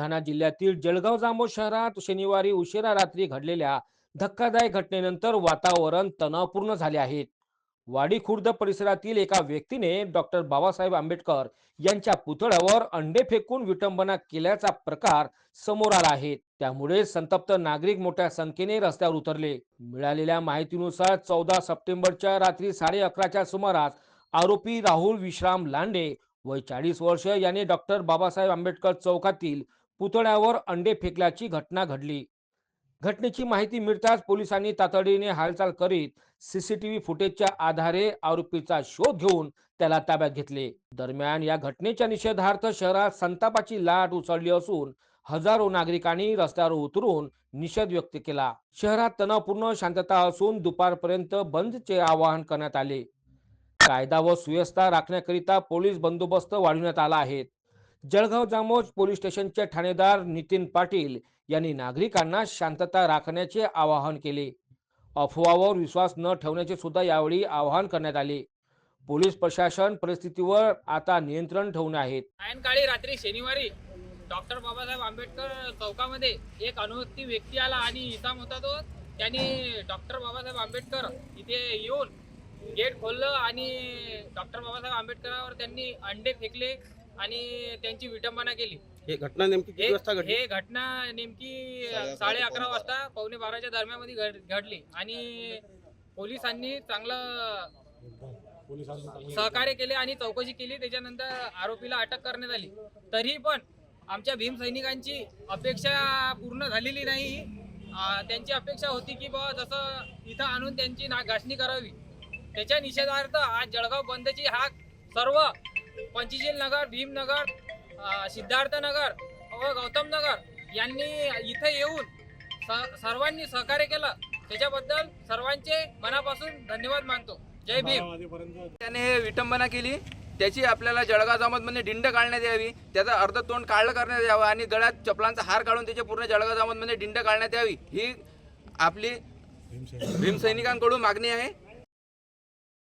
बुलढाणा जिल्ह्यातील जळगाव जांभो शहरात शनिवारी उशिरा रात्री घडलेल्या धक्कादायक घटनेनंतर वातावरण तणावपूर्ण झाले आहे. वाडी खुर्द परिसरातील एका व्यक्तीने डॉक्टर बाबासाहेब आंबेडकर यांच्या पुतळ्यावर अंडे फेकून विटंबना केल्याचा प्रकार समोर आला आहे. त्यामुळे संतप्त नागरिक मोठ्या संख्येने रस्त्यावर उतरले. मिळालेल्या माहितीनुसार चौदा सप्टेंबरच्या रात्री साडे अकराच्या सुमारास आरोपी राहुल विश्राम लांडे वय चाळीस वर्ष याने डॉक्टर बाबासाहेब आंबेडकर चौकातील पुतळ्यावर अंडे फेकल्याची घटना घडली. घटनेची माहिती मिळताच पोलिसांनी तातडीने हालचाल करीत सीसीटीव्ही फुटेजच्या आधारे आरोपीचा शोध घेऊन त्याला ताब्यात घेतले. दरम्यान या घटनेच्या निषेधार्थ शहरात संतापाची लाट उसळली असून हजारो नागरिकांनी रस्त्यावर उतरून निषेध व्यक्त केला. शहरात तणावपूर्ण शांतता असून दुपारपर्यंत बंदचे आवाहन करण्यात आले. कायदा व सुव्यवस्था राखण्याकरिता पोलीस बंदोबस्त वाढवण्यात आला आहे. जळगाव जामोद पोलीस स्टेशनचे ठाणेदार नितीन पाटील यांनी नागरिकांना शांतता राखण्याचे आवाहन केले. अफवावर विश्वास न ठेवण्याचे सुद्धा यावेळी आवाहन करण्यात आले. पोलीस प्रशासन परिस्थितीवर आता नियंत्रण ठेवून आहेत. सायंकाळी रात्री शनिवारी डॉक्टर बाबासाहेब आंबेडकर चौकामध्ये एक अनुभक्ती व्यक्ती आला आणि इसाम होता तो. त्यांनी डॉक्टर बाबासाहेब आंबेडकर इथे येऊन गेट खोललं आणि डॉक्टर बाबासाहेब आंबेडकरांवर त्यांनी अंडे फेकले. आणि त्यांची विटंबना केली. हे घटना नेमकी किती हे वाजता घडली? हे घटना नेमकी साडे अकरा वाजता पावणे बाराच्या घड- घडली. आणि पोलिसांनी चांगलं सहकार्य केले आणि चौकशी केली. त्याच्यानंतर आरोपीला अटक करण्यात आली. तरी पण आमच्या भीम सैनिकांची अपेक्षा पूर्ण झालेली नाही. त्यांची अपेक्षा होती की बाबा जसं इथं आणून त्यांची ना घासणी करावी. त्याच्या निषेधार्थ आज जळगाव बंदची हाक सर्व पंचशील नगर भीमनगर सिद्धार्थनगर व गौतम नगर यांनी इथे येऊन स- सर्वांनी सहकार्य केलं. त्याच्याबद्दल सर्वांचे मनापासून धन्यवाद मानतो. जय भीम. त्याने विटंबना केली. त्याची आपल्याला जळगाव जामतमध्ये डिंड काढण्यात यावी त्याचं अर्ध तोंड काढलं करण्यात यावं आणि गळ्यात चपलांचा हार काढून त्याचे पूर्ण जळगाव जामतमध्ये डिंड काढण्यात यावी. ही आपली भीमसैनिकांकडून मागणी आहे.